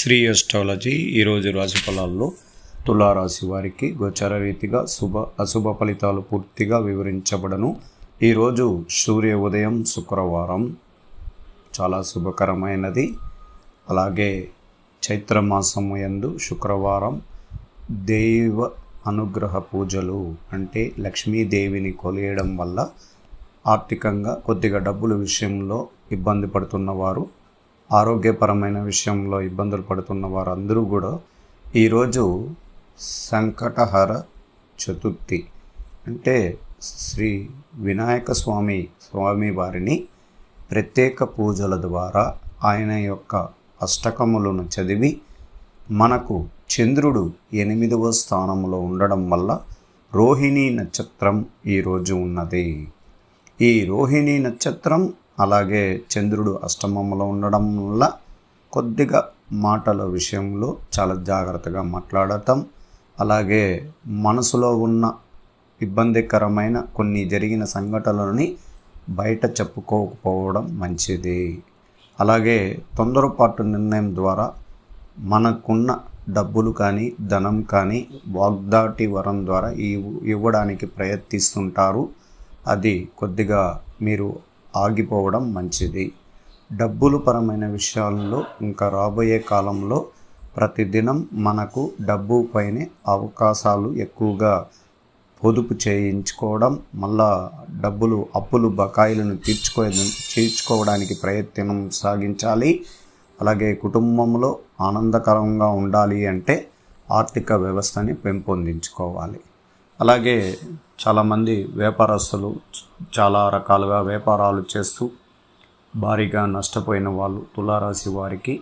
Shri astrology ఈరోజు రాశి ఫలాల్లో తులారాశి వారికి గోచర రీతిగా శుభ అశుభ ఫలితాలు పూర్తిగా వివరించబడను. ఈరోజు సూర్య ఉదయం శుక్రవారం. చాలా శుభకరమైనది. అలాగే చైత్రమాసము యందు శుక్రవారం దైవ అనుగ్రహ పూజలు అంటే లక్ష్మీదేవిని కొలియడం వల్ల ఆర్థికంగా కొద్దిగా డబ్బుల విషయంలో ఇబ్బంది పడుతున్నవారు ఆరోగ్యపరమైన విషయంలో ఇబ్బందులు పడుతున్న వారందరూ కూడా ఈరోజు సంకటహర చతుర్థి. అంటే శ్రీ వినాయక స్వామి స్వామి వారిని ప్రత్యేక పూజల ద్వారా ఆయన యొక్క అష్టకములను చదివి మనకు చంద్రుడు ఎనిమిదవ స్థానంలో ఉండడం వల్ల రోహిణీ నక్షత్రం ఈరోజు ఉన్నది. ఈ రోహిణీ నక్షత్రం అలాగే చంద్రుడు అష్టమంలో ఉండడం వల్ల కొద్దిగా మాటల విషయంలో చాలా జాగ్రత్తగా మాట్లాడటం అలాగే మనసులో ఉన్న ఇబ్బందికరమైన కొన్ని జరిగిన సంఘటనలని బయట చెప్పుకోకపోవడం మంచిది. అలాగే తొందరపాటు నిర్ణయం ద్వారా మనకున్న డబ్బులు కానీ ధనం కానీ వాగ్దాటి వరం ద్వారా ఇవ్వడానికి ప్రయత్నిస్తుంటారు. అది కొద్దిగా మీరు ఆగిపోవడం మంచిది. డబ్బులు పరమైన విషయాల్లో ఇంకా రాబోయే కాలంలో ప్రతిదినం మనకు డబ్బు పైనే అవకాశాలు ఎక్కువగా పొదుపు చేయించుకోవడం మళ్ళా డబ్బులు అప్పులు బకాయిలను తీర్చుకో తీర్చుకోవడానికి ప్రయత్నం సాగించాలి. అలాగే కుటుంబంలో ఆనందకరంగా ఉండాలి అంటే ఆర్థిక వ్యవస్థని పెంపొందించుకోవాలి. అలాగే చాలామంది వ్యాపారస్తులు చాలా రకాలుగా వ్యాపారాలు చేస్తూ భారీగా నష్టపోయిన వాళ్ళు తులారాశి వారికి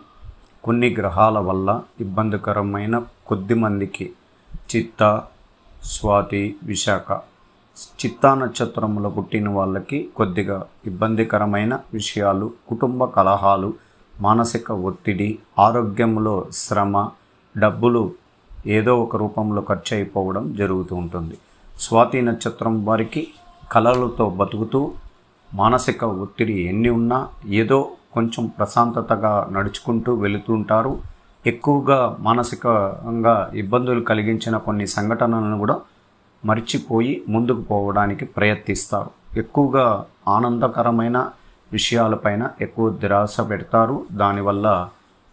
కొన్ని గ్రహాల వల్ల ఇబ్బందికరమైన కొద్ది మందికి చిత్త స్వాతి విశాఖ చిత్తా నక్షత్రంలో పుట్టిన వాళ్ళకి కొద్దిగా ఇబ్బందికరమైన విషయాలు కుటుంబ కలహాలు మానసిక ఒత్తిడి ఆరోగ్యంలో శ్రమ డబ్బులు ఏదో ఒక రూపంలో ఖర్చు అయిపోవడం జరుగుతూ ఉంటుంది. స్వాతి నక్షత్రం వారికి కళలతో బతుకుతూ మానసిక ఒత్తిడి ఎన్ని ఉన్నా ఏదో కొంచెం ప్రశాంతతగా నడుచుకుంటూ వెళుతుంటారు ఎక్కువగా మానసికంగా ఇబ్బందులు కలిగించిన కొన్ని సంఘటనలను కూడా మర్చిపోయి ముందుకు పోవడానికి ప్రయత్నిస్తారు. ఎక్కువగా ఆనందకరమైన విషయాలపైన ఎక్కువ ద్రాస పెడతారు. దానివల్ల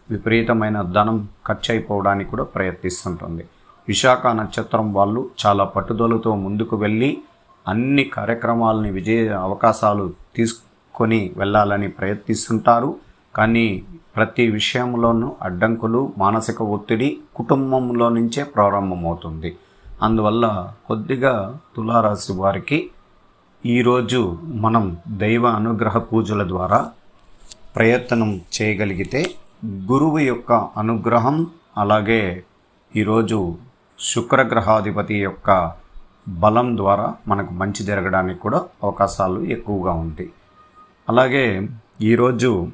విపరీతమైన ధనం ఖర్చు అయిపోవడానికి కూడా ప్రయత్నిస్తుంటుంది. విశాఖ నక్షత్రం వాళ్ళు చాలా పట్టుదలతో ముందుకు వెళ్ళి అన్ని కార్యక్రమాలని విజయ అవకాశాలు తీసుకొని వెళ్ళాలని ప్రయత్నిస్తుంటారు. కానీ ప్రతి విషయంలోనూ అడ్డంకులు మానసిక ఒత్తిడి కుటుంబంలో నుంచే ప్రారంభమవుతుంది. అందువల్ల కొద్దిగా తులారాశి వారికి ఈరోజు మనం దైవ అనుగ్రహ పూజల ద్వారా ప్రయత్నం చేయగలిగితే గురువు యొక్క అనుగ్రహం అలాగే ఈరోజు శుక్రగ్రహాధిపతి యొక్క బలం ద్వారా మనకు మంచి జరగడానికి కూడా అవకాశాలు ఎక్కువగా ఉంటాయి. అలాగే ఈరోజు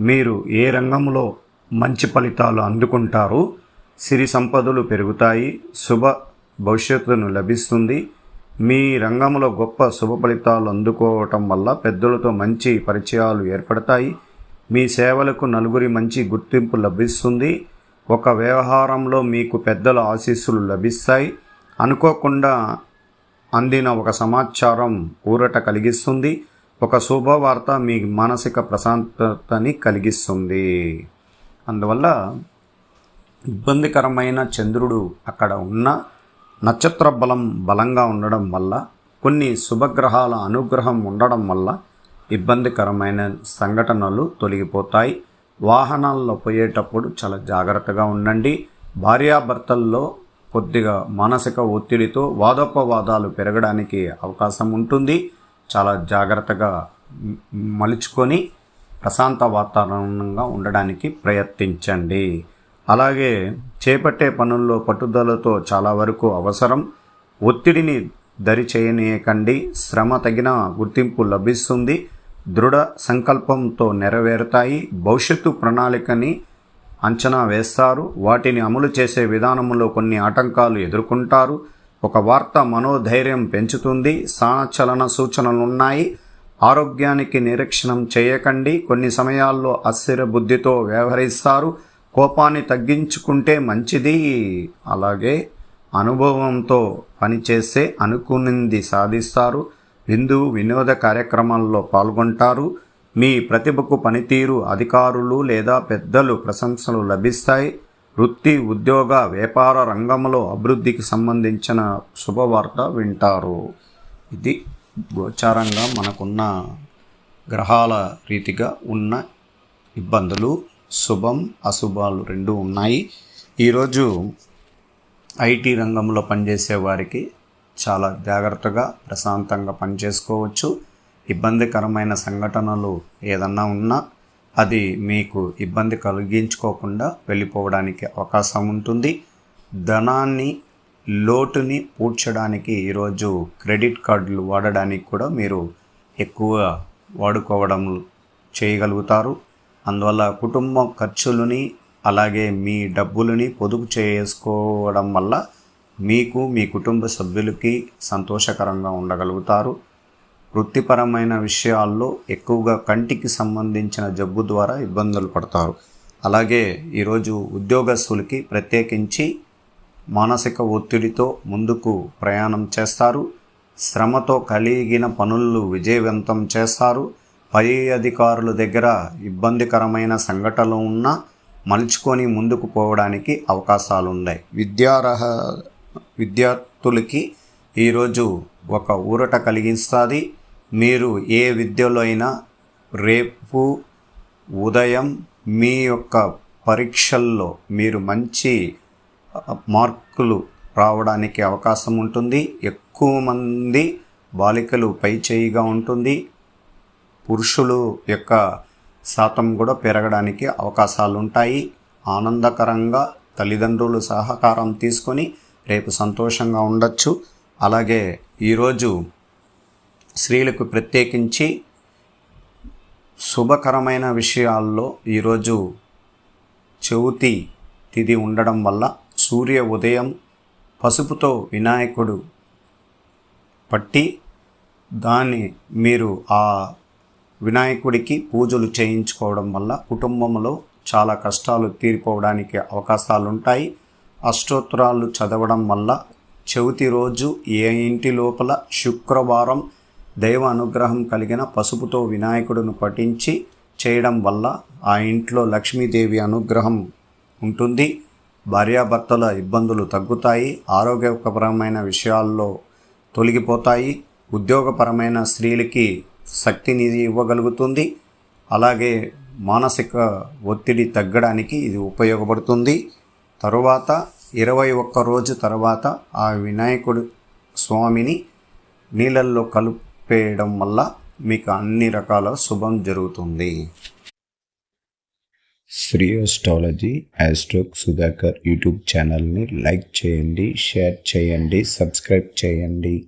మీరు ఏ రంగంలో మంచి ఫలితాలు అందుకుంటారో సిరి సంపదలు పెరుగుతాయి శుభ భవిష్యత్తును లభిస్తుంది. మీ రంగంలో గొప్ప శుభ ఫలితాలు అందుకోవటం వల్ల పెద్దలతో మంచి పరిచయాలు ఏర్పడతాయి. మీ సేవలకు నలుగురి మంచి గుర్తింపు లభిస్తుంది. ఒక వ్యవహారంలో మీకు పెద్దల ఆశీస్సులు లభిస్తాయి. అనుకోకుండా అందిన ఒక సమాచారం ఊరట కలిగిస్తుంది. ఒక శుభవార్త మీ మానసిక ప్రశాంతతని కలిగిస్తుంది. అందువల్ల ఇబ్బందికరమైన చంద్రుడు అక్కడ ఉన్న నక్షత్ర బలం బలంగా ఉండడం వల్ల కొన్ని శుభగ్రహాల అనుగ్రహం ఉండడం వల్ల ఇబ్బందికరమైన సంఘటనలు తొలగిపోతాయి. వాహనాల్లో పోయేటప్పుడు చాలా జాగ్రత్తగా ఉండండి. భార్యాభర్తల్లో కొద్దిగా మానసిక ఒత్తిడితో వాదోపవాదాలు పెరగడానికి అవకాశం ఉంటుంది. చాలా జాగ్రత్తగా మలుచుకొని ప్రశాంత వాతావరణంగా ఉండడానికి ప్రయత్నించండి. అలాగే చేపట్టే పనుల్లో పట్టుదలతో చాలా వరకు అవసరం. ఒత్తిడిని దరి చేయనీయకండి శ్రమ తగిన గుర్తింపు లభిస్తుంది. దృఢ సంకల్పంతో నెరవేరుతాయి. భవిష్యత్తు ప్రణాళికని అంచనా వేస్తారు. వాటిని అమలు చేసే విధానంలో కొన్ని ఆటంకాలు ఎదుర్కొంటారు. ఒక వార్త మనోధైర్యం పెంచుతుంది. సానచలన సూచనలు ఉన్నాయి ఆరోగ్యానికి నిరీక్షణం చేయకండి. కొన్ని సమయాల్లో అస్థిర బుద్ధితో వ్యవహరిస్తారు. కోపాన్ని తగ్గించుకుంటే మంచిది. అలాగే అనుభవంతో పనిచేస్తే అనుకునింది సాధిస్తారు. విందు వినోద కార్యక్రమాల్లో పాల్గొంటారు. మీ ప్రతిభకు పనితీరు అధికారులు లేదా పెద్దలు ప్రశంసలు లభిస్తాయి. వృత్తి ఉద్యోగ వ్యాపార రంగంలో అభివృద్ధికి సంబంధించిన శుభవార్త వింటారు. ఇది గోచారంగా మనకున్న గ్రహాల రీతిగా ఉన్న ఇబ్బందులు శుభం అశుభాలు రెండు ఉన్నాయి. ఈరోజు ఐటీ రంగంలో పనిచేసే వారికి చాలా జాగ్రత్తగా ప్రశాంతంగా పనిచేసుకోవచ్చు. ఇబ్బందికరమైన సంఘటనలు ఏదన్నా ఉన్నా అది మీకు ఇబ్బంది కలిగించుకోకుండా వెళ్ళిపోవడానికి అవకాశం ఉంటుంది. ధనాన్ని లోటుని పూడ్చడానికి ఈరోజు క్రెడిట్ కార్డులు వాడడానికి కూడా మీరు ఎక్కువ వాడుకోవడం చేయగలుగుతారు. అందువల్ల కుటుంబ ఖర్చులని అలాగే మీ డబ్బులని పొదుపు చేసుకోవడం వల్ల మీకు మీ కుటుంబ సభ్యులకి సంతోషకరంగా ఉండగలుగుతారు. వృత్తిపరమైన విషయాల్లో ఎక్కువగా కంటికి సంబంధించిన జబ్బు ద్వారా ఇబ్బందులు పడతారు. అలాగే ఈరోజు ఉద్యోగస్తులకి ప్రత్యేకించి మానసిక ఒత్తిడితో ముందుకు ప్రయాణం చేస్తారు. శ్రమతో కలిగిన పనులు విజయవంతం చేస్తారు. పై అధికారుల దగ్గర ఇబ్బందికరమైన సంఘటనలు ఉన్నా మలుచుకొని ముందుకు పోవడానికి అవకాశాలు ఉన్నాయి విద్యార్హ విద్యార్థులకి ఈరోజు ఒక ఊరట కలిగిస్తుంది. మీరు ఏ విద్యలో అయినా రేపు ఉదయం మీ యొక్క పరీక్షల్లో మీరు మంచి మార్కులు రావడానికి అవకాశం ఉంటుంది. ఎక్కువ మంది బాలికలు పై చేయిగా ఉంటుంది. పురుషులు యొక్క శాతం కూడా పెరగడానికి అవకాశాలు ఉంటాయి ఆనందకరంగా తల్లిదండ్రులు సహకారం తీసుకొని రేపు సంతోషంగా ఉండొచ్చు. అలాగే ఈరోజు స్త్రీలకు ప్రత్యేకించి శుభకరమైన విషయాల్లో ఈరోజు చవితి తిథి ఉండడం వల్ల సూర్య ఉదయం పసుపుతో వినాయకుడు పట్టి దాన్ని మీరు ఆ వినాయకుడికి పూజలు చేయించుకోవడం వల్ల కుటుంబంలో చాలా కష్టాలు తీరిపోవడానికి అవకాశాలు ఉంటాయి అష్టోత్తరాలు చదవడం వల్ల చవితి రోజు ఏ ఇంటి లోపల శుక్రవారం దైవ అనుగ్రహం కలిగిన పసుపుతో వినాయకుడిని పఠించి చేయడం వల్ల ఆ ఇంట్లో లక్ష్మీదేవి అనుగ్రహం ఉంటుంది. భార్యాభర్తల ఇబ్బందులు తగ్గుతాయి. ఆరోగ్యపరమైన విషయాల్లో తొలగిపోతాయి. ఉద్యోగపరమైన స్త్రీలకి శక్తిని ఇవ్వగలుగుతుంది. అలాగే మానసిక ఒత్తిడి తగ్గడానికి ఇది ఉపయోగపడుతుంది. తరువాత ఇరవై ఒక్క రోజు తర్వాత ఆ వినాయకుడు స్వామిని నీళ్ళల్లో కలిపేయడం వల్ల మీకు అన్ని రకాల శుభం జరుగుతుంది. శ్రీ అస్ట్రాలజీ యాస్ట్రోక్ సుధాకర్ యూట్యూబ్ ఛానల్ని లైక్ చేయండి షేర్ చేయండి సబ్స్క్రైబ్ చేయండి.